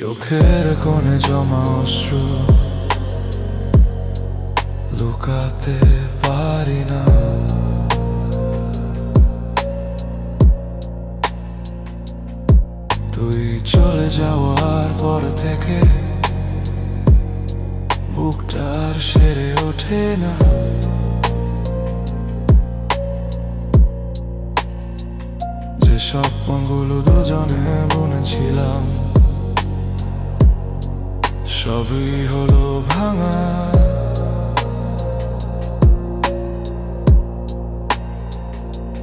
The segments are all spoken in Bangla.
চোখের কোণে জমা অশ্রু লুকাতে পারি না। তুই চলে যাওয়ার পর থেকে বুকটা সেরে ওঠে না। যে স্বপ্নগুলো দুজনে বুনেছিলাম সবই হলো ভাঙা।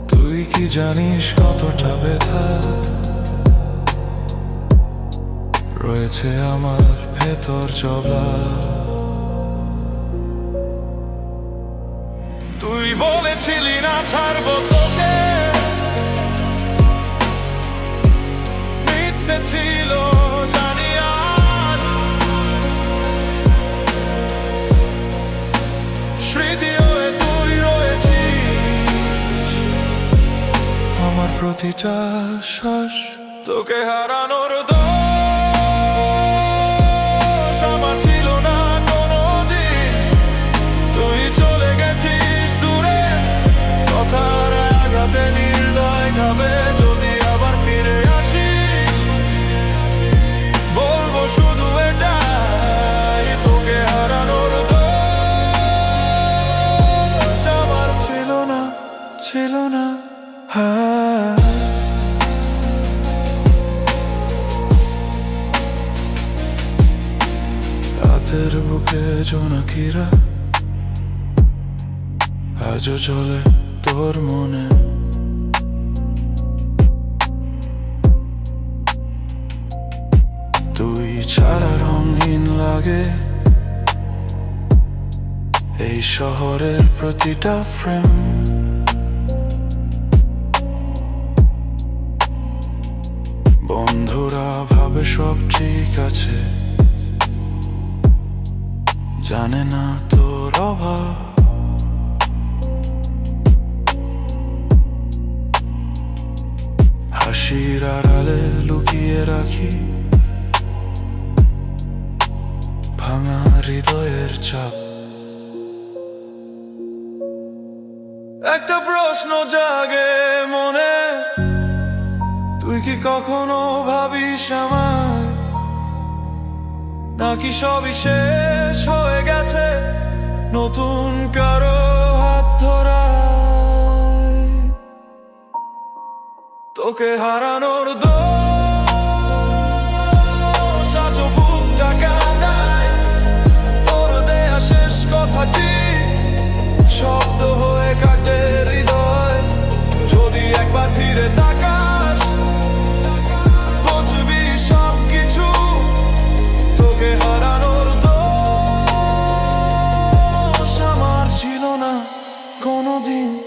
তুই কি জানিস কতটা ব্যথা? রয়েছে আমার ভেতর জবলা। তুই বলেছিলি না ছাড়বো তোকে। মিথ্যে ছিল প্রতিটা শ্বাস, তোকে হারানোর ছিল তুই চলে যদি আবার ফিরে এটাই, তোকে হারানোর ছিল না ছিল না। রাতের বুকে জোনাকিরা আজও চলে তোর মনে। তুই ছাড়া রঙহীন লাগে। এই শহরের প্রতিটা ফ্রেম বন্ধুরা ভাবে সব ঠিক আছে। জানে না তোর অভাব। হাসির আড়ালে লুকিয়ে রাখি। ভাঙা হৃদয়ের চাপ। একটা প্রশ্ন জাগে মনে, তুই কি কখনো ভাবিস আমার নাকি সবই শেষ হয়ে গেছে। নতুন কারও হাত ধরা তোকে হারানোর দোষ holding